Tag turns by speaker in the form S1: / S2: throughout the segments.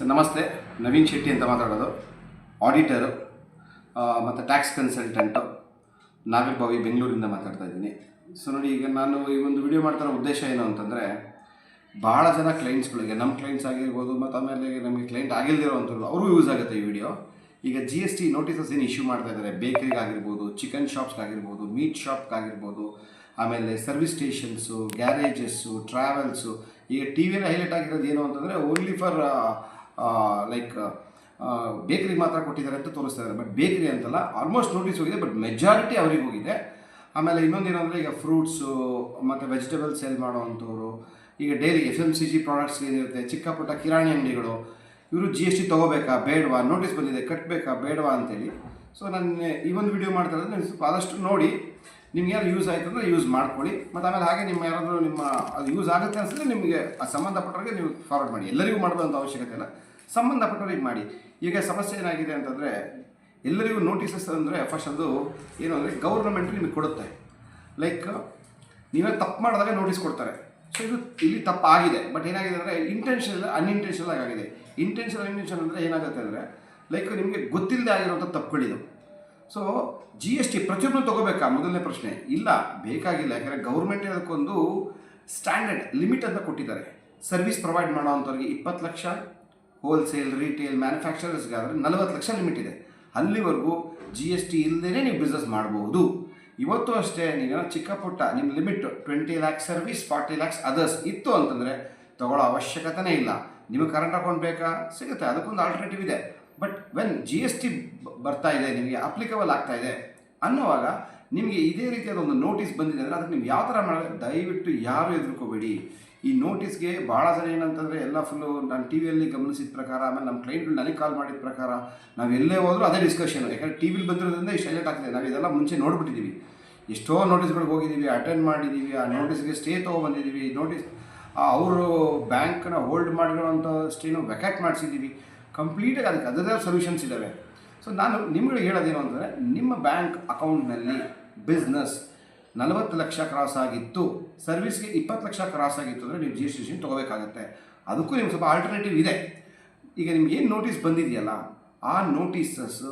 S1: Sir, ನಮಸ್ತೆ. ನವೀನ್ ಶೆಟ್ಟಿ ಅಂತ ಮಾತಾಡೋದು. ಆಡಿಟರು ಮತ್ತು ಟ್ಯಾಕ್ಸ್ ಕನ್ಸಲ್ಟೆಂಟು ಬಾವಿ ಬೆಂಗಳೂರಿಂದ ಮಾತಾಡ್ತಾ ಇದ್ದೀನಿ. ಸೊ ನೋಡಿ, ಈಗ ನಾನು ಈ ಒಂದು ವಿಡಿಯೋ ಮಾಡ್ತಾರೋ ಉದ್ದೇಶ ಏನು ಅಂತಂದರೆ ಭಾಳ ಜನ ಕ್ಲೈಂಟ್ಸ್ಗಳಿಗೆ ನಮ್ಮ ಕ್ಲೈಂಟ್ಸ್ ಆಗಿರ್ಬೋದು, ಮತ್ತು ಆಮೇಲೆ ನಮಗೆ ಕ್ಲೈಂಟ್ ಆಗಿಲ್ದಿರೋವಂಥದ್ದು ಅವ್ರಿಗೂ ಯೂಸ್ ಆಗುತ್ತೆ ಈ ವಿಡಿಯೋ ಈಗ ಜಿ ಎಸ್ ಟಿ ನೋಟಿಸಸ್ ಏನು ಇಶ್ಯೂ ಮಾಡ್ತಾ ಇದ್ದಾರೆ ಬೇಕರಿಗಾಗಿರ್ಬೋದು ಚಿಕನ್ ಶಾಪ್ಸ್ಗಾಗಿರ್ಬೋದು ಮೀಟ್ ಶಾಪ್ಗಾಗಿರ್ಬೋದು ಆಮೇಲೆ ಸರ್ವಿಸ್ ಸ್ಟೇಷನ್ಸು ಗ್ಯಾರೇಜಸ್ಸು ಟ್ರಾವೆಲ್ಸು ಈಗ ಟಿ ವಿಯಲ್ಲಿ ಹೈಲೈಟ್ ಆಗಿರೋದು ಏನು ಅಂತಂದರೆ ಓನ್ಲಿ ಫಾರ್ ಲೈಕ್ ಬೇಕರಿ ಮಾತ್ರ ಕೊಟ್ಟಿದ್ದಾರೆ ಅಂತ ತೋರಿಸ್ತಾ ಇದ್ದಾರೆ. ಬಟ್ ಬೇಕರಿ ಅಂತಲ್ಲ ಆಲ್ಮೋಸ್ಟ್ ನೋಟಿಸ್ ಹೋಗಿದೆ ಬಟ್ ಮೆಜಾರಿಟಿ ಅವ್ರಿಗೆ ಹೋಗಿದೆ. ಆಮೇಲೆ ಇನ್ನೊಂದೇನಂದರೆ ಈಗ ಫ್ರೂಟ್ಸು ಮತ್ತು ವೆಜಿಟೇಬಲ್ಸ್ ಸೇಲ್ ಮಾಡೋವಂಥವ್ರು, ಈಗ daily F M C G products ಏನಿರುತ್ತೆ ಚಿಕ್ಕ ಪುಟ್ಟ ಕಿರಾಣಿ ಅಂಗಡಿಗಳು, ಇವರು ಜಿ ಎಸ್ ಟಿ ತೊಗೋಬೇಕಾ, ಬೇಡವಾ ನೋಟಿಸ್ ಬಂದಿದೆ ಕಟ್ಟಬೇಕಾ ಬೇಡವಾ ಅಂತೇಳಿ. ಸೊ ನಾನು ಈ ಒಂದು ವಿಡಿಯೋ ಮಾಡ್ತಾ ಇರೋದು ನೀವು ಸ್ವಲ್ಪ ಆದಷ್ಟು ನೋಡಿ, ನಿಮ್ಗೆ ಯಾರು ಯೂಸ್ ಆಯಿತು ಅಂದರೆ ಯೂಸ್ ಮಾಡ್ಕೊಳ್ಳಿ. ಮತ್ತು ಆಮೇಲೆ ಹಾಗೆ ನಿಮ್ಮ ಯಾರಾದರೂ ನಿಮ್ಮ, ಅದು ಯೂಸ್ ಆಗುತ್ತೆ ಅನಿಸಿದ್ರೆ ನಿಮಗೆ ಸಂಬಂಧಪಟ್ಟವ್ರಿಗೆ ನೀವು ಫಾರ್ವರ್ಡ್ ಮಾಡಿ. ಎಲ್ಲರಿಗೂ ಮಾಡಬಾರ್ದು ಅವಶ್ಯಕತೆ ಇಲ್ಲ. ಸಂಬಂಧಪಟ್ಟವ್ರಿಗೆ ಮಾಡಿ. ಈಗ ಸಮಸ್ಯೆ ಏನಾಗಿದೆ ಅಂತಂದರೆ, ಎಲ್ಲರಿಗೂ ನೋಟಿಸಸ್ ಅಂದರೆ ಫಸ್ಟ್ ಅದು ಏನು ಅಂದರೆ ಗೌರ್ಮೆಂಟ್ ನಿಮಗೆ ಕೊಡುತ್ತೆ. ಲೈಕ್ ನೀವೇ ತಪ್ಪು ಮಾಡಿದಾಗ ನೋಟಿಸ್ ಕೊಡ್ತಾರೆ. ಸೊ ಇದು ಇಲ್ಲಿ ತಪ್ಪು ಆಗಿದೆ. ಬಟ್ ಏನಾಗಿದೆ ಅಂದರೆ ಇಂಟೆನ್ಷನಲ್ ಅನ್ಇಂಟೆನ್ಷನಲ್ ಆಗಿದೆ ಇಂಟೆನ್ಷನಲ್ ಅನ್ಇಂಟೆನ್ಷನ್ ಅಂದರೆ ಏನಾಗುತ್ತೆ ಅಂದರೆ ಲೈಕ್ ನಿಮಗೆ ಗೊತ್ತಿಲ್ಲದೆ ಆಗಿರುವಂಥ ತಪ್ಪುಗಳಿದು. ಸೊ ಜಿ ಎಸ್ ಟಿ ಪ್ರತಿಯೊಬ್ಬರು ತೊಗೋಬೇಕಾ? ಮೊದಲನೇ ಪ್ರಶ್ನೆ. ಇಲ್ಲ, ಬೇಕಾಗಿಲ್ಲ. ಯಾಕಂದರೆ ಗೌರ್ಮೆಂಟ್ ಅದಕ್ಕೊಂದು ಸ್ಟ್ಯಾಂಡರ್ಡ್ ಲಿಮಿಟ್ ಅಂತ ಕೊಟ್ಟಿದ್ದಾರೆ. ಸರ್ವಿಸ್ ಪ್ರೊವೈಡ್ ಮಾಡೋವಂಥವ್ರಿಗೆ ಇಪ್ಪತ್ತು ಲಕ್ಷ ಹೋಲ್ಸೇಲ್ ರಿಟೇಲ್ ಮ್ಯಾನುಫ್ಯಾಕ್ಚರರ್ಸ್ಗಾದರೆ ನಲವತ್ತು ಲಕ್ಷ ಲಿಮಿಟ್ ಇದೆ. ಅಲ್ಲಿವರೆಗೂ ಜಿ ಎಸ್ ಟಿ ಇಲ್ಲದೇ ನೀವು ಬಿಸ್ನೆಸ್ ಮಾಡಬಹುದು ಇವತ್ತು ಅಷ್ಟೇ ನೀವೇನೋ ಚಿಕ್ಕ ಪುಟ್ಟ ನಿಮ್ಮ limit twenty lakhs service forty lakhs others ಇತ್ತು ಅಂತಂದರೆ ತಗೊಳ್ಳೋ ಅವಶ್ಯಕತೆನೇ ಇಲ್ಲ. ನಿಮಗೆ ಕರೆಂಟ್ ಅಕೌಂಟ್ ಬೇಕಾ? ಸಿಗುತ್ತೆ. ಅದಕ್ಕೊಂದು ಆಲ್ಟರ್ನೇಟಿವ್ ಇದೆ. But when G S T ಬರ್ತಾ ಇದೆ, ನಿಮಗೆ ಅಪ್ಲಿಕಬಲ್ ಆಗ್ತಾ ಇದೆ ಅನ್ನುವಾಗ ನಿಮಗೆ ಇದೇ ರೀತಿಯಾದ ಒಂದು ನೋಟಿಸ್ ಬಂದಿದೆ ಅಂದರೆ ಅದಕ್ಕೆ ನೀವು ಯಾವ ಥರ ಮಾಡಬೇಕು? ದಯವಿಟ್ಟು ಯಾರು ಎದುರ್ಕೋಬೇಡಿ. ಈ ನೋಟಿಸ್ಗೆ ಭಾಳ ಜನ ಏನಂತಂದರೆ ಎಲ್ಲ ಫುಲ್ಲು ನಾನು ಟಿ ವಿಯಲ್ಲಿ ಗಮನಿಸಿದ ಪ್ರಕಾರ, ಆಮೇಲೆ ನಮ್ಮ ಕ್ಲೈಂಟ್ಗಳು ನನಗೆ ಕಾಲ್ ಮಾಡಿದ ಪ್ರಕಾರ, ನಾವು ಎಲ್ಲೇ ಹೋದರೂ ಅದೇ ಡಿಸ್ಕಷನ್ ಯಾಕಂದರೆ ಟಿ ವಿಲಿ ಬಂದಿರೋದ್ರಿಂದ ಇಷ್ಟು ಹೈಲೈಟ್ ಆಗ್ತಿದೆ. ನಾವು ಇದೆಲ್ಲ ಮುಂಚೆ ನೋಡಿಬಿಟ್ಟಿದ್ದೀವಿ ಎಷ್ಟೋ ನೋಟಿಸ್ಗಳಿಗೆ ಹೋಗಿದ್ದೀವಿ ಅಟೆಂಡ್ ಮಾಡಿದ್ದೀವಿ ಆ ನೋಟಿಸ್ಗೆ ಸ್ಟೇ ತೊಗೊಬಂದಿದ್ದೀವಿ ನೋಟಿಸ್ ಅವರು ಬ್ಯಾಂಕ್ನ ಹೋಲ್ಡ್ ಮಾಡಿರೋವಂಥ ಸ್ಟೇನು ವೆಕ್ಯಾಟ್ ಮಾಡಿಸಿದ್ದೀವಿ ಕಂಪ್ಲೀಟಾಗಿ ಅದಕ್ಕೆ ಅದರದೇ ಸೊಲ್ಯೂಷನ್ಸ್ ಇದ್ದಾವೆ ಸೊ ನಾನು ನಿಮ್ಗಳಿಗೆ ಹೇಳೋದೇನು ಅಂತಂದರೆ, ನಿಮ್ಮ ಬ್ಯಾಂಕ್ ಅಕೌಂಟ್ನಲ್ಲಿ ಬಿಸ್ನೆಸ್ ನಲವತ್ತು ಲಕ್ಷ ಕ್ರಾಸ್ ಆಗಿತ್ತು. ಸರ್ವಿಸ್ಗೆ ಇಪ್ಪತ್ತು ಲಕ್ಷ ಕ್ರಾಸ್ ಆಗಿತ್ತು ಅಂದರೆ ನೀವು ಜಿ ಎಸ್ ಟಿ ತೊಗೋಬೇಕಾಗತ್ತೆ. ಅದಕ್ಕೂ ನಿಮ್ಗೆ ಸ್ವಲ್ಪ ಆಲ್ಟರ್ನೇಟಿವ್ ಇದೆ. ಈಗ ನಿಮ್ಗೆ ಏನು ನೋಟಿಸ್ ಬಂದಿದೆಯಲ್ಲ, ಆ ನೋಟಿಸಸ್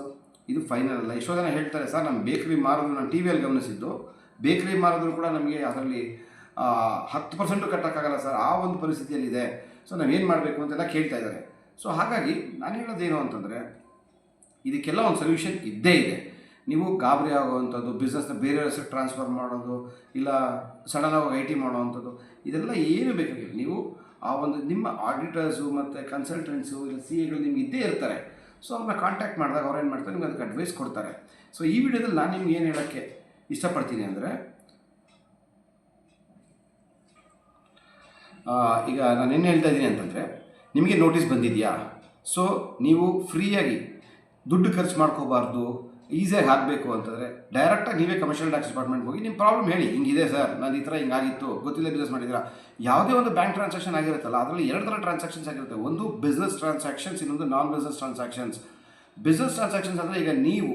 S1: ಇದು ಫೈನಲ್ ಅಲ್ಲ. ಎಷ್ಟೋ ಜನ ಹೇಳ್ತಾರೆ, ಸರ್ ನಮ್ಮ ಬೇಕ್ರಿ ಮಾರೋದು ನಾನು ಟಿ ವಿಯಲ್ಲಿ ಗಮನಿಸಿದ್ದು. ಬೇಕ್ರಿ ಮಾರೋದ್ರು ಕೂಡ ನಮಗೆ ಅದರಲ್ಲಿ ಹತ್ತು ಪರ್ಸೆಂಟು ಕಟ್ಟೋಕ್ಕಾಗಲ್ಲ ಸರ್. ಆ ಒಂದು ಪರಿಸ್ಥಿತಿಯಲ್ಲಿದೆ. ಸೊ ನಾವೇನು ಮಾಡಬೇಕು ಅಂತೆಲ್ಲ ಕೇಳ್ತಾ ಇದ್ದಾರೆ. ಸೊ ಹಾಗಾಗಿ ನಾನು ಹೇಳೋದೇನು ಅಂತಂದರೆ, ಇದಕ್ಕೆಲ್ಲ ಒಂದು ಸೊಲ್ಯೂಷನ್ ಇದ್ದೇ ಇದೆ. ನೀವು ಗಾಬರಿ ಆಗುವಂಥದ್ದು ಬಿಸ್ನೆಸ್ನ ಬೇರೆ ಹೆಸರು ಟ್ರಾನ್ಸ್ಫರ್ ಮಾಡೋದು, ಇಲ್ಲ ಸಡನ್ನಾಗಿ ಐ ಟಿ ಮಾಡೋವಂಥದ್ದು, ಇದೆಲ್ಲ ಏನು ಬೇಕಾಗಿಲ್ಲ. ನೀವು ಆ ಒಂದು ನಿಮ್ಮ ಆಡಿಟರ್ಸು ಮತ್ತು ಕನ್ಸಲ್ಟೆಂಟ್ಸು ಇಲ್ಲ ಸಿ ಎಗಳು ನಿಮ್ಗೆ ಇದ್ದೇ ಇರ್ತಾರೆ. ಸೊ ಅವ್ರನ್ನ ಕಾಂಟ್ಯಾಕ್ಟ್ ಮಾಡಿದಾಗ ಅವ್ರು ಏನು ಮಾಡ್ತಾರೆ? ನಿಮ್ಗೆ ಅದಕ್ಕೆ ಅಡ್ವೈಸ್ ಕೊಡ್ತಾರೆ. ಸೊ ಈ ವಿಡಿಯೋದಲ್ಲಿ ನಾನು ನಿಮ್ಗೆ ಏನು ಹೇಳೋಕ್ಕೆ ಇಷ್ಟಪಡ್ತೀನಿ ಅಂದರೆ ಈಗ ನಾನು ಏನು ಹೇಳ್ತಾ ಇದ್ದೀನಿ ಅಂತಂದರೆ, ನಿಮಗೆ ನೋಟಿಸ್ ಬಂದಿದೆಯಾ? ಸೊ ನೀವು ಫ್ರೀಯಾಗಿ ದುಡ್ಡು ಖರ್ಚು ಮಾಡ್ಕೋಬಾರ್ದು ಈಸಿಯಾಗಿ ಹಾಕಬೇಕು ಅಂತಂದರೆ ಡೈರೆಕ್ಟಾಗಿ ನೀವೇ ಕಮರ್ಷಿಯಲ್ ಟ್ಯಾಕ್ಸ್ ಡಿಪಾರ್ಟ್ಮೆಂಟ್ ಹೋಗಿ ನಿಮ್ಮ ಪ್ರಾಬ್ಲಮ್ ಹೇಳಿ, ಹಿಂಗಿದೆ ಸರ್ ನಾನು ಈ ಥರ ಹಿಂಗಾಗಿತ್ತು ಗೊತ್ತಿಲ್ಲ ಬಿಸ್ನೆಸ್ ಮಾಡಿದ್ದೀರಾ. ಯಾವುದೇ ಒಂದು ಬ್ಯಾಂಕ್ ಟ್ರಾನ್ಸಾಕ್ಷನ್ ಆಗಿರುತ್ತಲ್ಲ, ಅದರಲ್ಲಿ ಎರಡು ಥರ ಟ್ರಾನ್ಸಾಕ್ಷನ್ಸ್ ಆಗಿರುತ್ತೆ. ಒಂದು ಬಿಸ್ನೆಸ್ ಟ್ರಾನ್ಸಾಕ್ಷನ್ಸ್ ಇನ್ನೊಂದು non business transactions business transactions ಅಂದರೆ ಈಗ ನೀವು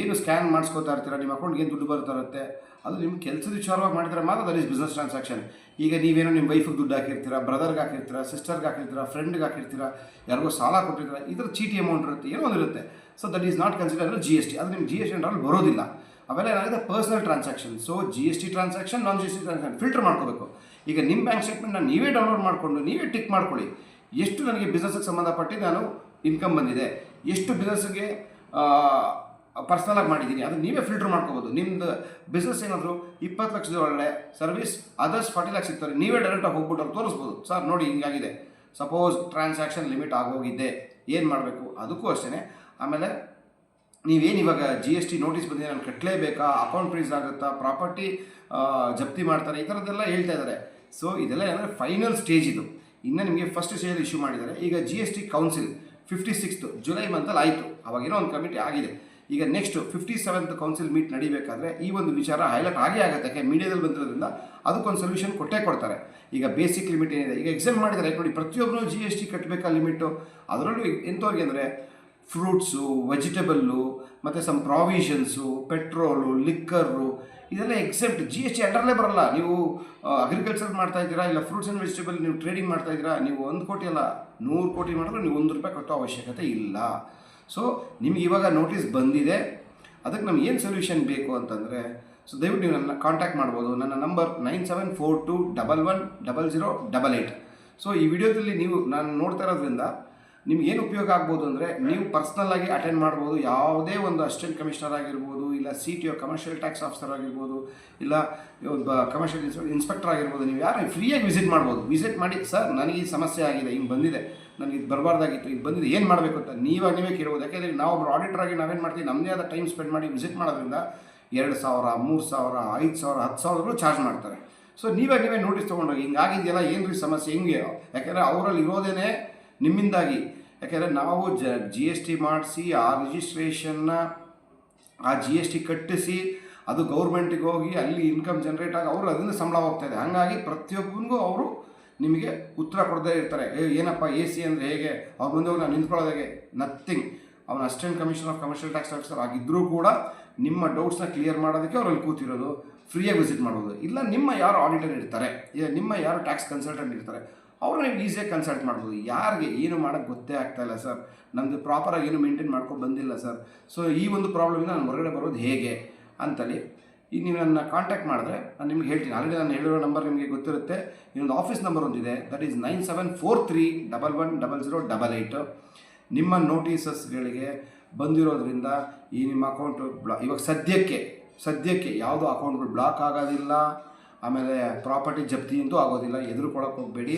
S1: ಏನು ಸ್ಕ್ಯಾನ್ ಮಾಡಿಸ್ಕೋತಾ ಇರ್ತೀರಾ, ನಿಮ್ಮ ಅಕೌಂಟ್ಗೆ ಏನು ದುಡ್ಡು ಬರ್ತಾ ಇರುತ್ತೆ, ಅದು ನಿಮ್ಮ ಕೆಲಸದ ವಿಚಾರವಾಗಿ ಮಾಡಿದ್ರೆ ಮಾತ್ರ ದಟ್ ಈಸ್ ಬಿಸ್ನೆಸ್ ಟ್ರಾನ್ಸಾಕ್ಷನ್ ಈಗ ನೀವೇನೋ ನಿಮ್ಮ ವೈಫಿಗೆ ದುಡ್ಡು ಹಾಕಿರ್ತೀರಾ ಬ್ರದರ್ಗೆ ಹಾಕಿರ್ತೀರಾ ಸಿಸ್ಟರ್ಗೆ ಹಾಕಿರ್ತೀರಾ ಫ್ರೆಂಡ್ಗೆ ಹಾಕಿರ್ತೀರಾ, ಯಾರಿಗೋ ಸಾಲ ಕೊಟ್ಟಿರ್ತೀರಾ ಥರ ಚೀಟಿ ಅಮೌಂಟ್ ಇರುತ್ತೆ, ಏನೋ ಒಂದು ಇರುತ್ತೆ so that is not consider G S T ಅದು ನಿಮ್ಗೆ ಜಿ ಎಸ್ ಟಿ ಅಂಡ್ರಲ್ಲಿ ಬರೋದಿಲ್ಲ. ಆಮೇಲೆ ಏನಾಗಿದೆ personal transaction so G S T transaction non G S T transaction filter ಮಾಡ್ಕೋಬೇಕು. ಈಗ ನಿಮ್ಮ ಬ್ಯಾಂಕ್ ಸ್ಟೇಟ್ಮೆಂಟ್ನ ನೀವೇ ಡೌನ್ಲೋಡ್ ಮಾಡಿಕೊಂಡು, ನೀವೇ ಟಿಕ್ ಮಾಡ್ಕೊಳ್ಳಿ. ಎಷ್ಟು ನನಗೆ ಬಿಸ್ನೆಸ್ಗೆ ಸಂಬಂಧಪಟ್ಟು ನಾನು ಇನ್ಕಮ್ ಬಂದಿದೆ. ಎಷ್ಟು ಬಿಸ್ನೆಸ್ಗೆ ಪರ್ಸ್ನಲಾಗಿ ಮಾಡಿದ್ದೀನಿ. ಅದು ನೀವೇ ಫಿಲ್ಟರ್ ಮಾಡ್ಕೋಬೋದು. ನಿಮ್ಮದು ಬಿಸ್ನೆಸ್ ಏನಾದರೂ ಇಪ್ಪತ್ತು ಲಕ್ಷದ ಒಳ್ಳೆ ಸರ್ವಿಸ್ ಅದರ್ಸ್ ಫಾರ್ಟಿ ಲ್ಯಾಕ್ಸ್ ಸಿಗ್ತಾರೆ ನೀವೇ ಡೈರೆಕ್ಟಾಗಿ ಹೋಗ್ಬಿಟ್ಟು ಅವ್ರು ತೋರಿಸ್ಬೋದು. ಸರ್ ನೋಡಿ ಹಿಂಗಾಗಿದೆ. ಸಪೋಸ್ ಟ್ರಾನ್ಸಾಕ್ಷನ್ ಲಿಮಿಟ್ ಆಗೋಗಿದ್ದೆ ಏನು ಮಾಡಬೇಕು? ಅದಕ್ಕೂ ಅಷ್ಟೇ ಆಮೇಲೆ ನೀವೇನು ಇವಾಗ ಜಿ ಎಸ್ ಟಿ ನೋಟಿಸ್ ಬಂದಿದೆ, ನಾನು ಕಟ್ಟಲೇಬೇಕಾ ಅಕೌಂಟ್ ಫ್ರೀಸ್ ಆಗುತ್ತಾ ಪ್ರಾಪರ್ಟಿ ಜಪ್ತಿ ಮಾಡ್ತಾರೆ, ಈ ಥರದ್ದೆಲ್ಲ ಹೇಳ್ತಾ ಇದ್ದಾರೆ. ಸೊ ಇದೆಲ್ಲ ಏನಂದರೆ ಫೈನಲ್ ಸ್ಟೇಜ್ ಇದು. ಇನ್ನು ನಿಮಗೆ ಫಸ್ಟ್ ಸ್ಟೇಜಲ್ಲಿ ಇಶ್ಯೂ ಮಾಡಿದ್ದಾರೆ. ಈಗ G S T council fifty sixth July ಮಂತಲ್ಲಿ ಆಯಿತು. ಅವಾಗೇನೋ ಒಂದು ಕಮಿಟಿ ಆಗಿದೆ. ಈಗ next fifty seventh council meet ನಡಿಬೇಕಾದ್ರೆ ಈ ಒಂದು ವಿಚಾರ ಹೈಲೈಟ್ ಆಗೇ ಆಗುತ್ತೆ. ಯಾಕೆ? ಮೀಡಿಯಾದಲ್ಲಿ ಬಂದಿರೋದ್ರಿಂದ ಅದಕ್ಕೊಂದು ಸೊಲ್ಯೂಷನ್ ಕೊಟ್ಟೇ ಕೊಡ್ತಾರೆ. ಈಗ ಬೇಸಿಕ್ ಲಿಮಿಟ್ ಏನಿದೆ? ಈಗ ಎಕ್ಸಾಮ್ ಮಾಡಿದ್ದಾರೆ. ನೋಡಿ ಪ್ರತಿಯೊಬ್ಬರು ಜಿ ಎಸ್ ಟಿ ಕಟ್ಟಬೇಕಾ ಲಿಮಿಟು ಅದರಲ್ಲೂ ಎಂಥವ್ರಿಗೆ ಅಂದರೆ ಫ್ರೂಟ್ಸು, ವೆಜಿಟೇಬಲ್ಲು, ಮತ್ತು ಸಮ್ ಪ್ರಾವಿಷನ್ಸು ಪೆಟ್ರೋಲು ಲಿಕ್ಕರು ಇದೆಲ್ಲ ಎಕ್ಸೆಪ್ಟ್ ಜಿ ಎಸ್ ಟಿ ಅಂಡರ್ಲೇ ಬರಲ್ಲ. ನೀವು ಅಗ್ರಿಕಲ್ಚರ್ ಮಾಡ್ತಾ ಇದ್ದೀರಾ, ಇಲ್ಲ ಫ್ರೂಟ್ಸ್ ಆ್ಯಂಡ್ ವೆಜಿಟೇಬಲ್ ನೀವು ಟ್ರೇಡಿಂಗ್ ಮಾಡ್ತಾ ಇದ್ದೀರಾ, ನೀವು ಒಂದು ಕೋಟಿ ಅಲ್ಲ, ನೂರು ಕೋಟಿ ಮಾಡಿದ್ರೆ ನೀವು ಒಂದು ರೂಪಾಯಿ ಕಟ್ಟೋ ಅವಶ್ಯಕತೆ ಇಲ್ಲ. ಸೊ ನಿಮ್ಗೆ ಇವಾಗ ನೋಟಿಸ್ ಬಂದಿದೆ. ಅದಕ್ಕೆ ನಮ್ಗೆ ಏನು ಸೊಲ್ಯೂಷನ್ ಬೇಕು ಅಂತಂದರೆ ಸೊ ದಯವಿಟ್ಟು ನೀವು ನನ್ನ ಕಾಂಟ್ಯಾಕ್ಟ್ ಮಾಡ್ಬೋದು. ನನ್ನ number nine seven four two double one double zero double eight so ಈ ವಿಡಿಯೋದಲ್ಲಿ ನೀವು, ನಾನು ನೋಡ್ತಾ ಇರೋದ್ರಿಂದ ನಿಮ್ಗೆ ಏನು ಉಪಯೋಗ ಆಗ್ಬೋದು ಅಂದರೆ ನೀವು ಪರ್ಸ್ನಲ್ಲಾಗಿ ಅಟೆಂಡ್ ಮಾಡ್ಬೋದು, ಯಾವುದೇ ಒಂದು ಅಸಿಸ್ಟೆಂಟ್ ಕಮಿಷನರ್ ಆಗಿರ್ಬೋದು, ಇಲ್ಲ C T O commercial tax officer ಆಗಿರ್ಬೋದು, ಇಲ್ಲ ಒಬ್ಬ ಕಮರ್ಷಿಯಲ್ ಇನ್ಸ್ಪೆಕ್ಟರ್ ಆಗಿರ್ಬೋದು, ನೀವು ಯಾರು ಫ್ರೀಯಾಗಿ ವಿಸಿಟ್ ಮಾಡ್ಬೋದು. ವಿಸಿಟ್ ಮಾಡಿ ಸರ್ ನನಗೆ ಈ ಸಮಸ್ಯೆ ಆಗಿದೆ, ಹಿಂಗೆ ಬಂದಿದೆ. ನನಗೆ ಇದು ಬರಬಾರ್ದಾಗಿತ್ತು, ಇದು ಬಂದಿದೆ, ಏನು ಮಾಡಬೇಕು ಅಂತ? ನೀವಾಗ ನೀವೇ ಕೇಳ್ಬೋದು. ಯಾಕೆಂದರೆ ನಾವು ಒಬ್ಬರು ಆಡಿಟರ್ ಆಗಿ ನಾವೇನು ಮಾಡ್ತೀವಿ ನಮ್ಮದೇ ಆದ ಟೈಮ್ ಸ್ಪೆಂಡ್ ಮಾಡಿ ವಿಸಿಟ್ ಮಾಡೋದ್ರಿಂದ ಎರಡು ಸಾವಿರ, ಮೂರು ಸಾವಿರ, ಐದು ಸಾವಿರ ಹತ್ತು ಸಾವಿರಗಳು ಚಾರ್ಜ್ ಮಾಡ್ತಾರೆ. ಸೊ ನೀವೇ ನೀವೇ ನೋಟಿಸ್ ತೊಗೊಂಡೋಗಿ, ಹಿಂಗಾಗಿದೆಯಲ್ಲ ಏನು ರೀ ಸಮಸ್ಯೆ, ಹೆಂಗೆ? ಯಾಕೆಂದರೆ ಅವರಲ್ಲಿ ಇರೋದೇನೆ ನಿಮ್ಮಿಂದಾಗಿ. ಯಾಕೆಂದರೆ ನಾವು ಜ ಜಿ ಎಸ್ ಟಿ ಮಾಡಿಸಿ, ಆ ರಿಜಿಸ್ಟ್ರೇಷನ್ನ ಆ ಜಿ ಎಸ್ ಟಿ ಕಟ್ಟಿಸಿ, ಅದು ಗೌರ್ಮೆಂಟಿಗೆ ಹೋಗಿ ಅಲ್ಲಿ ಇನ್ಕಮ್ ಜನ್ರೇಟ್ ಆಗಿ ಅವರು ಅದರಿಂದ ಸಂಬಳ ಹೋಗ್ತಾ ಇದೆ. ಹಾಗಾಗಿ ಪ್ರತಿಯೊಬ್ಬನಿಗೂ ಅವರು ನಿಮಗೆ ಉತ್ತರ ಕೊಡದೇ ಇರ್ತಾರೆ. ಏನಪ್ಪ ಎ ಸಿ ಅಂದರೆ ಹೇಗೆ? ಅವ್ರ ಮುಂದೆ ಹೋಗಿ ನಾನು ನಿಂತ್ಕೊಳ್ಳೋದು ಹೇಗೆ? ನಥಿಂಗ್ ಅವನ assistant commissioner of commercial tax officer ಆಗಿದ್ದರೂ ಕೂಡ ನಿಮ್ಮ ಡೌಟ್ಸ್ನ ಕ್ಲಿಯರ್ ಮಾಡೋದಕ್ಕೆ ಅವರಲ್ಲಿ ಕೂತಿರೋದು. ಫ್ರೀಯಾಗಿ ವಿಸಿಟ್ ಮಾಡೋದು ಇಲ್ಲ, ನಿಮ್ಮ ಯಾರು ಆಡಿಟರ್ ಇರ್ತಾರೆ? ನಿಮ್ಮ ಯಾರು ಟ್ಯಾಕ್ಸ್ ಕನ್ಸಲ್ಟೆಂಟ್ ಇರ್ತಾರೆ? ಅವ್ರು ನೀವು ಈಸಿಯಾಗಿ ಕನ್ಸಲ್ಟ್ ಮಾಡ್ಬೋದು. ಯಾರಿಗೆ ಏನು ಮಾಡೋಕ್ಕೆ ಗೊತ್ತೇ ಆಗ್ತಾ ಇಲ್ಲ ಸರ್. ನಮ್ಮದು ಪ್ರಾಪರಾಗಿ ಏನು ಮೇಂಟೈನ್ ಮಾಡ್ಕೊಂಡು ಬಂದಿಲ್ಲ ಸರ್. ಸೊ ಈ ಒಂದು ಪ್ರಾಬ್ಲಮಿಂದ ನಾನು ಹೊರಗಡೆ ಬರೋದು ಹೇಗೆ ಅಂತೇಳಿ ಈಗ ನೀವು ನನ್ನ ಕಾಂಟ್ಯಾಕ್ಟ್ ಮಾಡಿದ್ರೆ ನಾನು ನಿಮ್ಗೆ ಹೇಳ್ತೀನಿ. ಆಲ್ರೆಡಿ ನಾನು ಹೇಳಿರೋ ನಂಬರ್ ನಿಮಗೆ ಗೊತ್ತಿರುತ್ತೆ. ಇನ್ನೊಂದು ಆಫೀಸ್ ನಂಬರ್ ಒಂದಿದೆ that is nine seven four three double one double zero double eight ನಿಮ್ಮ ನೋಟಿಸಸ್ಗಳಿಗೆ ಬಂದಿರೋದ್ರಿಂದ ಈ ನಿಮ್ಮ ಅಕೌಂಟು ಬ್ಲಾ ಇವಾಗ ಸದ್ಯಕ್ಕೆ ಸದ್ಯಕ್ಕೆ ಯಾವುದೋ ಅಕೌಂಟ್ಗಳು ಬ್ಲಾಕ್ ಆಗೋದಿಲ್ಲ. ಆಮೇಲೆ ಪ್ರಾಪರ್ಟಿ ಜಪ್ತಿ ಅಂತೂ ಆಗೋದಿಲ್ಲ. ಎದುರುಕೊಳಕ್ಕೆ ಹೋಗಬೇಡಿ.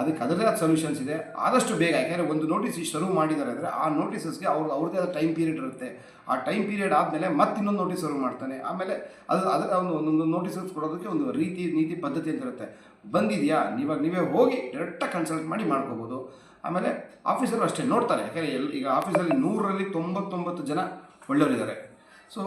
S1: ಅದಕ್ಕೆ ಅದರದೇ ಆದ ಸೊಲ್ಯೂಷನ್ಸ್ ಇದೆ. ಆದಷ್ಟು ಬೇಗ, ಯಾಕೆಂದರೆ ಒಂದು ನೋಟಿಸ್ ಸರ್ವ್ ಮಾಡಿದ್ದಾರೆ ಅಂದರೆ ಆ ನೋಟಿಸಸ್ಗೆ ಅವ್ರು, ಅವ್ರದ್ದೇ ಆದ ಟೈಮ್ ಪೀರಿಯಡ್ ಇರುತ್ತೆ. ಆ ಟೈಮ್ ಪೀರಿಯಡ್ ಆದಮೇಲೆ ಮತ್ತೆ ಇನ್ನೊಂದು ನೋಟಿಸ್ ಸರ್ವ್ ಮಾಡ್ತಾನೆ. ಆಮೇಲೆ ಅದು, ಅದರ ಒಂದು ಒಂದೊಂದು ನೋಟಿಸಸ್ ಕೊಡೋದಕ್ಕೆ ಒಂದು ರೀತಿ, ನೀತಿ, ಪದ್ಧತಿ ಅಂತ ಇರುತ್ತೆ. ಬಂದಿದೆಯಾ? ನೀವಾಗ ನೀವೇ ಹೋಗಿ ಡೈರೆಕ್ಟಾಗಿ ಕನ್ಸಲ್ಟ್ ಮಾಡಿ ಮಾಡ್ಕೋಬೋದು. ಆಮೇಲೆ ಆಫೀಸರು ಅಷ್ಟೇ ನೋಡ್ತಾರೆ. ಯಾಕೆಂದರೆ ಎಲ್ಲಿ ಈಗ ಆಫೀಸಲ್ಲಿ ನೂರರಲ್ಲಿ ತೊಂಬತ್ತೊಂಬತ್ತು ಜನ ಒಳ್ಳೆಯವರಿದ್ದಾರೆ. ಸೊ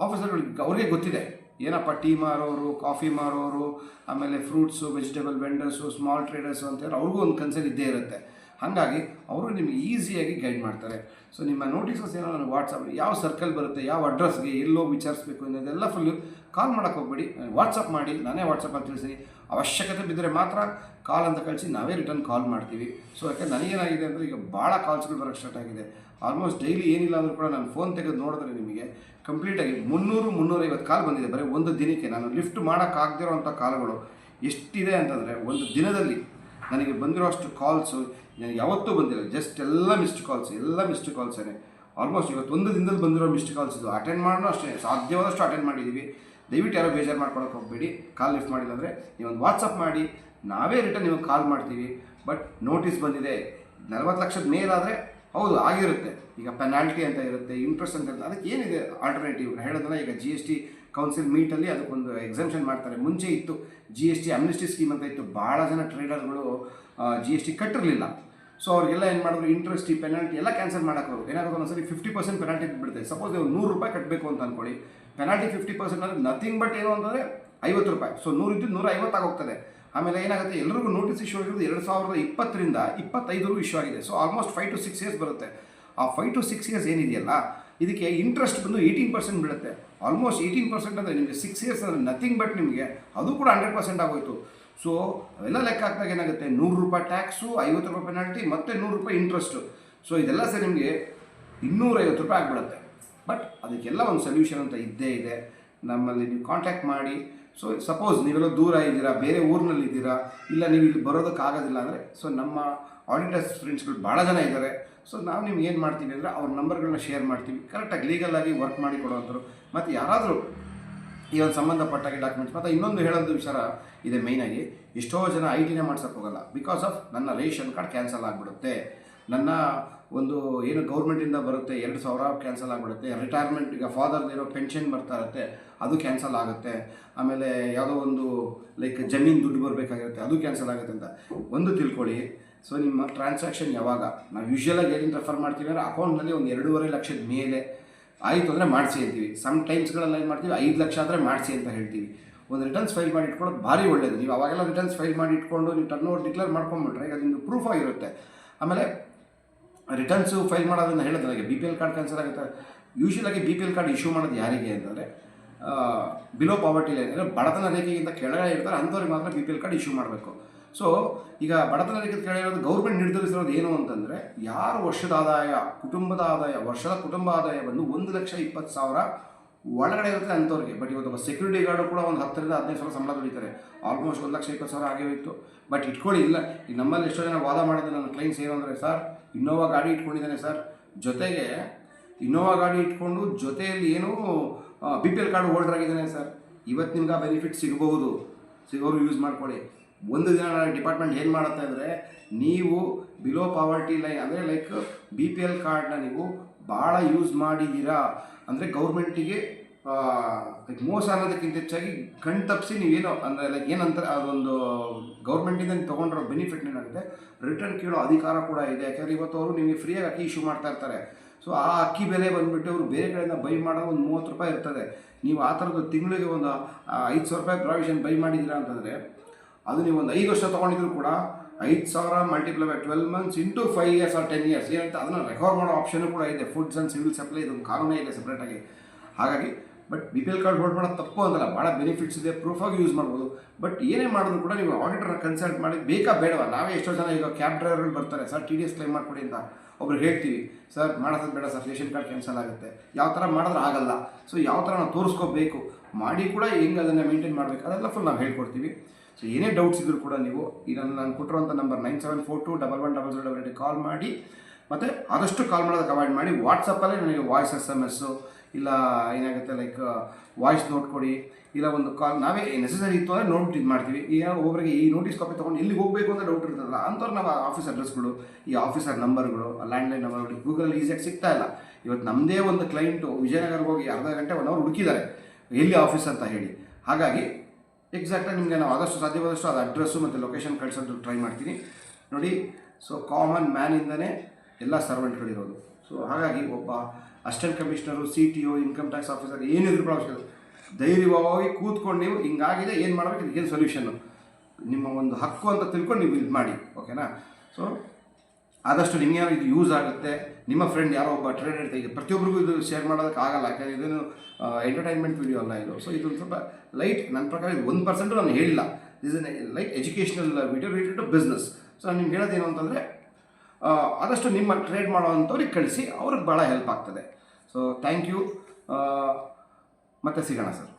S1: ಆಫೀಸರ್ಗಳಿಗೆ ಅವ್ರಿಗೆ ಗೊತ್ತಿದೆ. ಏನಪ್ಪ ಟೀ ಮಾರೋರು, ಕಾಫಿ ಮಾರೋರು, ಆಮೇಲೆ fruits, vegetable vendors, small traders ಅಂತೇಳಿ ಅವ್ರಿಗೂ ಒಂದು ಕನ್ಸರ್ನ್ ಇದ್ದೇ ಇರುತ್ತೆ. ಹಾಗಾಗಿ ಅವರು ನಿಮಗೆ ಈಸಿಯಾಗಿ ಗೈಡ್ ಮಾಡ್ತಾರೆ. ಸೊ ನಿಮ್ಮ ನೋಟಿಸಸ್ ಏನೋ ನನಗೆ ವಾಟ್ಸಪ್ ಯಾವ ಸರ್ಕಲ್ ಬರುತ್ತೆ, ಯಾವ ಅಡ್ರೆಸ್ಗೆ ಎಲ್ಲೋ ವಿಚಾರಿಸ್ಬೇಕು ಅನ್ನೋದೆಲ್ಲ ಫುಲ್ಲು ಕಾಲ್ ಮಾಡೋಕ್ಕೆ ಹೋಗ್ಬೇಡಿ. ವಾಟ್ಸಪ್ ಮಾಡಿ, ನಾನೇ ವಾಟ್ಸಪ್ಪಲ್ಲಿ ತಿಳಿಸಿ ಅವಶ್ಯಕತೆ ಬಿದ್ದರೆ ಮಾತ್ರ ಕಾಲ್ ಅಂತ ಕಳಿಸಿ ನಾವೇ ರಿಟರ್ನ್ ಕಾಲ್ ಮಾಡ್ತೀವಿ. ಸೊ ಯಾಕೆ ನನಗೇನಾಗಿದೆ ಅಂದರೆ ಈಗ ಭಾಳ ಕಾಲ್ಸ್ಗಳು ಬರೋಕ್ಕೆ ಸ್ಟಾರ್ಟ್ ಆಗಿದೆ. ಆಲ್ಮೋಸ್ಟ್ ಡೈಲಿ ಏನಿಲ್ಲ ಅಂದರೂ ಕೂಡ ನಾನು ಫೋನ್ ತೆಗೆದು ನೋಡಿದ್ರೆ ನಿಮಗೆ ಕಂಪ್ಲೀಟಾಗಿ ಮುನ್ನೂರು, ಮುನ್ನೂರೈವತ್ತು ಕಾಲ್ ಬಂದಿದೆ. ಬರೀ ಒಂದು ದಿನಕ್ಕೆ ನಾನು ಲಿಫ್ಟ್ ಮಾಡೋಕ್ಕಾಗದಿರೋ ಅಂಥ ಕಾಲ್ಗಳು ಎಷ್ಟಿದೆ ಅಂತಂದರೆ ಒಂದು ದಿನದಲ್ಲಿ ನನಗೆ ಬಂದಿರೋ ಅಷ್ಟು ಕಾಲ್ಸು ನನಗೆ ಯಾವತ್ತೂ ಬಂದಿಲ್ಲ. ಜಸ್ಟ್ ಎಲ್ಲ ಮಿಸ್ಡ್ ಕಾಲ್ಸ್ ಎಲ್ಲ ಮಿಸ್ಡ್ ಕಾಲ್ಸೇ ಆಲ್ಮೋಸ್ಟ್ ಇವತ್ತು ಒಂದು ದಿನದಲ್ಲಿ ಬಂದಿರೋ ಮಿಸ್ಡ್ ಕಾಲ್ಸ್ ಇದು. ಅಟೆಂಡ್ ಮಾಡೋಣ ಅಷ್ಟೇ, ಸಾಧ್ಯವಾದಷ್ಟು ಅಟೆಂಡ್ ಮಾಡಿದ್ದೀವಿ ದಯವಿಟ್ಟು ಯಾರೋ ಬೇಜಾರು ಮಾಡ್ಕೊಳಕ್ಕೆ ಹೋಗಬೇಡಿ. ಕಾಲ್ ಲಿಫ್ಟ್ ಮಾಡಿಲ್ಲ ಅಂದರೆ ನೀವೊಂದು ವಾಟ್ಸಪ್ ಮಾಡಿ, ನಾವೇ ರಿಟರ್ನ್ ನಿಮಗೆ ಕಾಲ್ ಮಾಡ್ತೀವಿ. ಬಟ್ ನೋಟಿಸ್ ಬಂದಿದೆ. ನಲವತ್ತು ಲಕ್ಷದ ಮೇಲಾದರೆ ಹೌದು, ಆಗಿರುತ್ತೆ. ಈಗ ಪೆನಾಲ್ಟಿ ಅಂತ ಇರುತ್ತೆ ಇಂಟ್ರೆಸ್ಟ್ ಅಂತ ಇರುತ್ತೆ. ಅದಕ್ಕೆ ಏನಿದೆ ಆಲ್ಟರ್ನೇಟಿವ್ ಹೇಳೋದನ್ನ ಈಗ ಜಿ ಎಸ್ ಟಿ ಕೌನ್ಸಿಲ್ ಮೀಟಲ್ಲಿ ಅದಕ್ಕೊಂದು ಎಕ್ಸಮ್ಷನ್ ಮಾಡ್ತಾರೆ. ಮುಂಚೆ ಇತ್ತು G S T amnesty scheme ಅಂತ ಇತ್ತು. ಭಾಳ ಜನ ಟ್ರೇಡರ್ಗಳು ಜಿ ಎಸ್ ಟಿ ಕಟ್ಟಿರಲಿಲ್ಲ. ಸೊ ಅವ್ರಿಗೆಲ್ಲ ಏನು ಮಾಡಿದ್ರು? ಇಂಟ್ರೆಸ್ಟ್ ಈ ಪೆನಾಲ್ಟಿ ಎಲ್ಲ ಕ್ಯಾನ್ಸಲ್ ಮಾಡೋಕ್ಕೋರು ಏನಾಗುತ್ತೆ ಒಂದ್ಸರಿ ಫಿಫ್ಟಿ ಪರ್ಸೆಂಟ್ ಪೆನಾಲ್ಟಿ ಬಿಡುತ್ತೆ. ಸಪೋಸ್ ನೀವು ನೂರು ರೂಪಾಯಿ ಕಟ್ಟಬೇಕು ಅಂತ ಅಂದ್ಕೊಳ್ಳಿ ಪೆನಾಲ್ಟಿ ಫಿಫ್ಟಿ ಪರ್ಸೆಂಟ್ ಅಂದರೆ ನಥಿಂಗ್ ಬಟ್ ಏನು ಅಂತಂದರೆ ಐವತ್ತು ರೂಪಾಯಿ. ಸೊ ನೂರು ಇದ್ದು ನೂರ ಹೋಗ್ತದೆ ಆಮೇಲೆ ಏನಾಗುತ್ತೆ? ಎಲ್ಲರಿಗೂ ನೋಟಿಸ್ ಇಶ್ಯೂ ಆಗಿರೋದು ಎರಡು ಸಾವಿರದ ಇಪ್ಪತ್ತರಿಂದ ಇಪ್ಪತ್ತೈದರಿಗೂ ಇಶ್ಯೂ ಆಗಿದೆ. So almost five to six years ಬರುತ್ತೆ. ಆ ಫೈವ್ ಟು ಸಿಕ್ಸ್ ಇಯರ್ಸ್ ಏನಿದೆಯಲ್ಲ ಇದಕ್ಕೆ ಇಂಟ್ರೆಸ್ಟ್ ಬಂದು ಏಯ್ಟೀನ್ ಪರ್ಸೆಂಟ್ ಬೀಳುತ್ತೆ. ಆಲ್ಮೋಸ್ಟ್ ಏಯ್ಟೀನ್ ಪರ್ಸೆಂಟ್ ಅಂದರೆ ನಿಮಗೆ ಸಿಕ್ಸ್ ಇಯರ್ಸ್ ಅಂದರೆ ನಥಿಂಗ್ ಬಟ್ ನಿಮಗೆ ಅದು ಕೂಡ ಹಂಡ್ರೆಡ್ ಪರ್ಸೆಂಟ್ ಆಗೋಯಿತು. ಸೊ ಅವೆಲ್ಲ ಲೆಕ್ಕ ಹಾಕಿದಾಗ ಏನಾಗುತ್ತೆ? ನೂರು ರೂಪಾಯಿ ಟ್ಯಾಕ್ಸು ಐವತ್ತು ರೂಪಾಯಿ ಪೆನಾಲ್ಟಿ ಮತ್ತು ನೂರು ರೂಪಾಯಿ ಇಂಟ್ರೆಸ್ಟು ಸೊ ಇದೆಲ್ಲ ಸರಿ ನಿಮಗೆ ಇನ್ನೂರೈವತ್ತು ರೂಪಾಯಿ ಆಗಿಬಿಡುತ್ತೆ. ಬಟ್ ಅದಕ್ಕೆಲ್ಲ ಒಂದು ಸೊಲ್ಯೂಷನ್ ಅಂತ ಇದ್ದೇ ಇದೆ. ನಮ್ಮಲ್ಲಿ ನೀವು ಕಾಂಟ್ಯಾಕ್ಟ್ ಮಾಡಿ. ಸೊ ಸಪೋಸ್ ನೀವೆಲ್ಲ ದೂರ ಇದ್ದೀರಾ, ಬೇರೆ ಊರಿನಲ್ಲಿ ಇದ್ದೀರಾ, ಇಲ್ಲ ನೀವು ಇಲ್ಲಿ ಬರೋದಕ್ಕಾಗೋದಿಲ್ಲ ಅಂದರೆ ಸೊ ನಮ್ಮ ಆಡಿಟರ್ಸ್ ಫ್ರೆಂಡ್ಸ್ಗಳು ಭಾಳ ಜನ ಇದ್ದಾರೆ. ಸೊ ನಾವು ನಿಮ್ಗೆ ಏನು ಮಾಡ್ತೀವಿ ಅಂದರೆ ಅವ್ರ ನಂಬರ್ಗಳನ್ನ ಶೇರ್ ಮಾಡ್ತೀವಿ. ಕರೆಕ್ಟಾಗಿ ಲೀಗಲಾಗಿ ವರ್ಕ್ ಮಾಡಿ ಕೊಡುವಂಥವ್ರು. ಮತ್ತು ಯಾರಾದರೂ ಈ ಒಂದು ಸಂಬಂಧಪಟ್ಟಾಗಿ ಡಾಕ್ಯುಮೆಂಟ್ಸ್ ಮತ್ತು ಇನ್ನೊಂದು ಹೇಳೋದು ವಿಚಾರ ಇದೆ ಮೇಯ್ನಾಗಿ ಎಷ್ಟೋ ಜನ ಐ ಟಿನೇ ಮಾಡ್ಸೋಕೆ ಹೋಗಲ್ಲ. ಬಿಕಾಸ್ ಆಫ್ ನನ್ನ ರೇಷನ್ ಕಾರ್ಡ್ ಕ್ಯಾನ್ಸಲ್ ಆಗಿಬಿಡುತ್ತೆ. ನನ್ನ ಒಂದು ಏನು ಗೌರ್ಮೆಂಟಿಂದ ಬರುತ್ತೆ, ಎರಡು ಸಾವಿರ ಕ್ಯಾನ್ಸಲ್ ಆಗಿಬಿಡುತ್ತೆ. ರಿಟೈರ್ಮೆಂಟ್ ಈಗ ಫಾದರ್ದು ಇರೋ ಪೆನ್ಷನ್ ಬರ್ತಾ ಇರುತ್ತೆ, ಅದು ಕ್ಯಾನ್ಸಲ್ ಆಗುತ್ತೆ. ಆಮೇಲೆ ಯಾವುದೋ ಒಂದು ಲೈಕ್ ಜಮೀನು ದುಡ್ಡು ಬರಬೇಕಾಗಿರುತ್ತೆ, ಅದು ಕ್ಯಾನ್ಸಲ್ ಆಗುತ್ತೆ ಅಂತ. ಒಂದು ತಿಳ್ಕೊಳ್ಳಿ. ಸೊ ನಿಮ್ಮ ಟ್ರಾನ್ಸಾಕ್ಷನ್ ಯಾವಾಗ? ನಾವು ಯೂಶ್ವಲಾಗಿ ಏನೇನು ರೆಫರ್ ಮಾಡ್ತೀವಿ ಅಂದರೆ ಅಕೌಂಟ್ನಲ್ಲಿ ಒಂದು ಎರಡೂವರೆ ಲಕ್ಷದ ಮೇಲೆ ಆಯಿತು ಅಂದರೆ ಮಾಡಿಸಿ ಅಂತೀವಿ. ಸಮ್ ಟೈಮ್ಸ್ಗಳೆಲ್ಲ ಏನು ಮಾಡ್ತೀವಿ? ಐದು ಲಕ್ಷ ಆದರೆ ಮಾಡಿಸಿ ಅಂತ ಹೇಳ್ತೀವಿ. ಒಂದು ರಿಟರ್ನ್ಸ್ ಫೈಲ್ ಮಾಡಿ ಇಟ್ಕೊಳ್ಳೋದು ಭಾರಿ ಒಳ್ಳೇದು. ನೀವು ಅವಾಗೆಲ್ಲ ರಿಟರ್ನ್ಸ್ ಫೈಲ್ ಮಾಡಿ ಇಟ್ಕೊಂಡು ನೀವು ಟರ್ನ್ ಓವರ್ ಡಿಕ್ಲೇರ್ ಮಾಡ್ಕೊಂಡ್ಬಿಟ್ರೆ ಈಗ ನಿಮ್ಮದು ಪ್ರೂಫ್ ಆಗಿರುತ್ತೆ. ಆಮೇಲೆ ರಿಟರ್ನ್ಸು ಫೈಲ್ ಮಾಡೋದನ್ನ ಹೇಳಿದ್ರೆ ನನಗೆ B P L card cancel ಆಗುತ್ತೆ. ಯೂಶ್ವಲಾಗಿ B P L card issue ಮಾಡೋದು ಯಾರಿಗೆ ಅಂತಂದರೆ ಬಿಲೋ ಪಾವರ್ಟಿ ಲೈನ್ ಅಂದರೆ ಬಡತನ ರೇಖೆಗಿಂತ ಕೆಳಗಡೆ ಇರ್ತಾರೆ, ಅಂಥವ್ರಿಗೆ ಮಾತ್ರ B P L card issue ಮಾಡಬೇಕು. ಸೊ ಈಗ ಬಡತನ ರೇಖೆ ಕೇಳಿರೋದು ಗೌರ್ಮೆಂಟ್ ನಿರ್ಧರಿಸಿರೋದು ಏನು ಅಂತಂದರೆ, ಯಾರು ವರ್ಷದ ಆದಾಯ, ಕುಟುಂಬದ ಆದಾಯ, ವರ್ಷದ ಕುಟುಂಬ ಆದಾಯವನ್ನು ಒಂದು ಲಕ್ಷ ಇಪ್ಪತ್ತು ಸಾವಿರ ಒಳಗಡೆ ಇರುತ್ತೆ ಅಂಥವ್ರಿಗೆ. ಬಟ್ ಇವತ್ತು ಒಬ್ಬ ಸೆಕ್ಯೂರಿಟಿ ಗಾರ್ಡು ಕೂಡ ಒಂದು ಹತ್ತರಿಂದ ಹದಿನೈದು ಸಾವಿರ ಸಂಬಳ ದುಡಿತಾರೆ. ಆಲ್ಮೋಸ್ಟ್ ಒಂದು ಲಕ್ಷ ಇಪ್ಪತ್ತು ಸಾವಿರ ಆಗೇ ಇತ್ತು ಬಟ್ ಇಟ್ಕೊಳ್ಳಿ, ಇಲ್ಲ ಈಗ ನಮ್ಮಲ್ಲಿ ಎಷ್ಟೋ ಜನ ವಾದ ಮಾಡಿದ ನನ್ನ ಕ್ಲೈಂಟ್ಸ್ ಏನು ಅಂದರೆ ಸರ್ ಇನ್ನೋವಾ ಗಾಡಿ ಇಟ್ಕೊಂಡಿದ್ದಾನೆ ಸರ್ ಜೊತೆಗೆ ಇನ್ನೋವಾ ಗಾಡಿ ಇಟ್ಕೊಂಡು ಜೊತೆಯಲ್ಲಿ ಏನು B P L card holder ಆಗಿದ್ದಾನೆ ಸರ್ ಇವತ್ತು ನಿಮ್ಗೆ ಆ ಬೆನಿಫಿಟ್ ಸಿಗಬಹುದು. ಸಿಗೋರು ಯೂಸ್ ಮಾಡ್ಕೊಳ್ಳಿ. ಒಂದು ದಿನ ಡಿಪಾರ್ಟ್ಮೆಂಟ್ ಏನು ಮಾಡುತ್ತೆ ಅಂದರೆ ನೀವು ಬಿಲೋ ಪಾವರ್ಟಿ ಲೈನ್ ಅಂದರೆ ಲೈಕ್ ಬಿ ಪಿ ಎಲ್ ಕಾರ್ಡ್ನ ನೀವು ಭಾಳ ಯೂಸ್ ಮಾಡಿದ್ದೀರಾ ಅಂದರೆ ಗೌರ್ಮೆಂಟಿಗೆ ಲೈಕ್ ಮೋಸ ಅನ್ನೋದಕ್ಕಿಂತ ಹೆಚ್ಚಾಗಿ ಕಣ್ಣು ತಪ್ಪಿಸಿ ನೀವೇನೋ ಅಂದರೆ ಲೈಕ್ ಏನಂತಾರೆ ಅದೊಂದು ಗೌರ್ಮೆಂಟಿಂದ ನೀವು ತೊಗೊಂಡಿರೋ ಬೆನಿಫಿಟ್ ಏನಾಗುತ್ತೆ? ರಿಟರ್ನ್ ಕೇಳೋ ಅಧಿಕಾರ ಕೂಡ ಇದೆ. ಯಾಕಂದರೆ ಇವತ್ತು ಅವರು ನಿಮಗೆ ಫ್ರೀಯಾಗಿ ಅಕ್ಕಿ ಇಶ್ಯೂ ಮಾಡ್ತಾ ಇರ್ತಾರೆ. ಸೊ ಆ ಅಕ್ಕಿ ಬೆಲೆ ಬಂದುಬಿಟ್ಟು ಅವರು ಬೇರೆ ಕಡೆಯಿಂದ ಬೈ ಮಾಡೋ ಒಂದು ಮೂವತ್ತು ರೂಪಾಯಿ ಇರ್ತದೆ. ನೀವು ಆ ಥರದ್ದು ತಿಂಗಳಿಗೆ ಒಂದು ಐದು ಸಾವಿರ ರೂಪಾಯಿ ಪ್ರಾವಿಷನ್ ಬೈ ಮಾಡಿದ್ದೀರಾ ಅಂತಂದರೆ ಅದು ನೀವು ಒಂದು ಐದು ವರ್ಷ ತೊಗೊಂಡಿದ್ರು ಕೂಡ ಐದು ಸಾವಿರ multiply by twelve months into five years or ten years ಏನಂತ ಅದನ್ನು ರೆಕವರ್ ಮಾಡೋ ಆಪ್ಷನ್ ಕೂಡ ಇದೆ. ಫುಡ್ಸ್ ಆ್ಯಂಡ್ ಸಿವಿಲ್ ಸಪ್ಲೈ ಇದೊಂದು ಕಾನೂನೇ ಇದೆ ಸಪ್ರೇಟಾಗಿ ಹಾಗಾಗಿ but B P L card hold ಮಾಡೋದು ತಪ್ಪು ಅಂತಲ್ಲ ಭಾಳ ಬೆನಿಫಿಟ್ಸ್ ಇದೆ ಪ್ರೂಫಾಗಿ ಯೂಸ್ ಮಾಡ್ಬೋದು. ಬಟ್ ಏನೇ ಮಾಡಿದ್ರು ಕೂಡ ನೀವು ಆಡಿಟರ್ನ ಕನ್ಸಲ್ಟ್ ಮಾಡಿ, ಬೇಕಾ ಬೇಡವಾ? ನಾವೇ ಎಷ್ಟೋ ಜನ ಈಗ ಕ್ಯಾಬ್ ಡ್ರೈವರ್ಗಳು ಬರ್ತಾರೆ, sir T D S claim ಮಾಡಿಕೊಡಿ ಅಂತ ಒಬ್ರು ಹೇಳ್ತೀವಿ, ಸರ್, ಮಾಡೋದು ಬೇಡ, ಸರ್, ರೇಷನ್ ಕಾರ್ಡ್ ಕ್ಯಾನ್ಸಲ್ ಆಗುತ್ತೆ. ಯಾವ ಥರ ಮಾಡಿದ್ರೆ ಆಗಲ್ಲ. ಸೊ ಯಾವ ಥರ ನಾವು ತೋರಿಸ್ಕೋಬೇಕು, ಮಾಡಿ ಕೂಡ ಹೆಂಗೆ ಅದನ್ನು ಮೇಂಟೈನ್ ಮಾಡಬೇಕು, ಅದೆಲ್ಲ ಫುಲ್ ನಾವು ಹೇಳ್ಕೊಡ್ತೀವಿ. ಸೊ ಏನೇ ಡೌಟ್ಸ್ ಇದ್ದರೂ ಕೂಡ ನೀವು ಈ ನನ್ನ ನಾನು ಕೊಟ್ಟಿರುವಂಥ number nine seven four two double one double zero double call ಮಾಡಿ, ಮತ್ತು ಆದಷ್ಟು ಕಾಲ್ ಮಾಡೋದಕ್ಕೆ ಅವಾಯ್ಡ್ ಮಾಡಿ. ವಾಟ್ಸಪ್ಪಲ್ಲೇ ನನಗೆ ವಾಯ್ಸ್ ಎಸ್ ಎಂ ಎಸ್ಸು ಇಲ್ಲ ಏನಾಗುತ್ತೆ ಲೈಕ್ ವಾಯ್ಸ್ ನೋಟ್ ಕೊಡಿ, ಇಲ್ಲ ಒಂದು ಕಾಲ್ ನಾವೇ ನೆಸೆಸರಿ ಇತ್ತು ಅಂದರೆ ನೋಟ್ ಇದು ಮಾಡ್ತೀವಿ. ಈಗ ಒಬ್ಬರಿಗೆ ಈ ನೋಟಿಸ್ ಕಾಪಿ ತೊಗೊಂಡು ಎಲ್ಲಿಗೆ ಹೋಗಬೇಕು ಅಂತ ಡೌಟ್ ಇರ್ತದಲ್ಲ, ಅಂಥವ್ರು ನಾವು ಆಫೀಸ್ ಅಡ್ರೆಸ್ಗಳು ಈ ಆಫೀಸರ್ ನಂಬರ್ಗಳು ಲ್ಯಾಂಡ್ಲೈನ್ ನಂಬರ್ಗಳು ಗೂಗಲಲ್ಲಿ ಈಸಿಯಾಗಿ ಸಿಗ್ತಾ ಇಲ್ಲ. ಇವತ್ತು ನಮ್ಮದೇ ಒಂದು ಕ್ಲೈಂಟು ವಿಜಯನಗರಕ್ಕೆ ಹೋಗಿ ಅರ್ಧ ಗಂಟೆ ಒನ್ ಅವರ್ ಹುಡುಕಿದ್ದಾರೆ. ಎಲ್ಲಿ ಆಫೀಸ್ ಅಂತ ಹೇಳಿ. ಹಾಗಾಗಿ ಎಕ್ಸಾಕ್ಟಾಗಿ ನಿಮಗೆ ನಾವು ಆದಷ್ಟು ಸಾಧ್ಯವಾದಷ್ಟು ಅದು ಅಡ್ರೆಸ್ಸು ಮತ್ತು ಲೊಕೇಶನ್ ಕಳಿಸೋದು ಟ್ರೈ ಮಾಡ್ತೀನಿ. ನೋಡಿ ಸೊ ಕಾಮನ್ ಮ್ಯಾನಿಂದನೇ ಎಲ್ಲ ಸರ್ವೆಂಟ್ಗಳಿರೋದು ಸೊ ಹಾಗಾಗಿ ಒಬ್ಬ assistant commissioner C T O income tax officer ಏನಿದ್ರು ಅವಶ್ಯಕತೆ ಧೈರ್ಯವಾಗಿ ಕೂತ್ಕೊಂಡು ನೀವು ಹಿಂಗಾಗಿದೆ ಏನು ಮಾಡಬೇಕು ಇದಕ್ಕೇನು ಸೊಲ್ಯೂಷನ್ನು ನಿಮ್ಮ ಒಂದು ಹಕ್ಕು ಅಂತ ತಿಳ್ಕೊಂಡು ನೀವು ಇದು ಮಾಡಿ ಓಕೆನಾ ಸೊ ಆದಷ್ಟು ನಿಮಗೆ ಇದು ಯೂಸ್ ಆಗುತ್ತೆ, ನಿಮ್ಮ ಫ್ರೆಂಡ್ ಯಾರೋ ಒಬ್ಬ ಟ್ರೇಡ್ ತೆಗೆ ಪ್ರತಿಯೊಬ್ಬರಿಗೂ ಇದು ಶೇರ್ ಮಾಡೋದಕ್ಕೆ ಆಗಲ್ಲ, ಯಾಕಂದರೆ ಇದೇನು ಎಂಟರ್ಟೈನ್ಮೆಂಟ್ ವಿಡಿಯೋ ಅಲ್ಲ ಇದು. ಸೊ ಇದು ಸ್ವಲ್ಪ ಲೈಟ್ ನನ್ನ ಪ್ರಕಾರ ಇದು ಒಂದು ಪರ್ಸೆಂಟು ನಾನು ಹೇಳಿಲ್ಲ. Is like educational video related to business so ನಾನು ನಿಮ್ಗೆ ಹೇಳೋದೇನು ಅಂತಂದರೆ ಆದಷ್ಟು ನಿಮ್ಮ ಟ್ರೇಡ್ ಮಾಡೋವಂಥವ್ರಿಗೆ ಕಳಿಸಿ, ಅವ್ರಿಗೆ ಭಾಳ ಹೆಲ್ಪ್ ಆಗ್ತದೆ. ಸೊ ಥ್ಯಾಂಕ್ ಯು ಮತ್ತೆ ಸಿಗೋಣ ಸರ್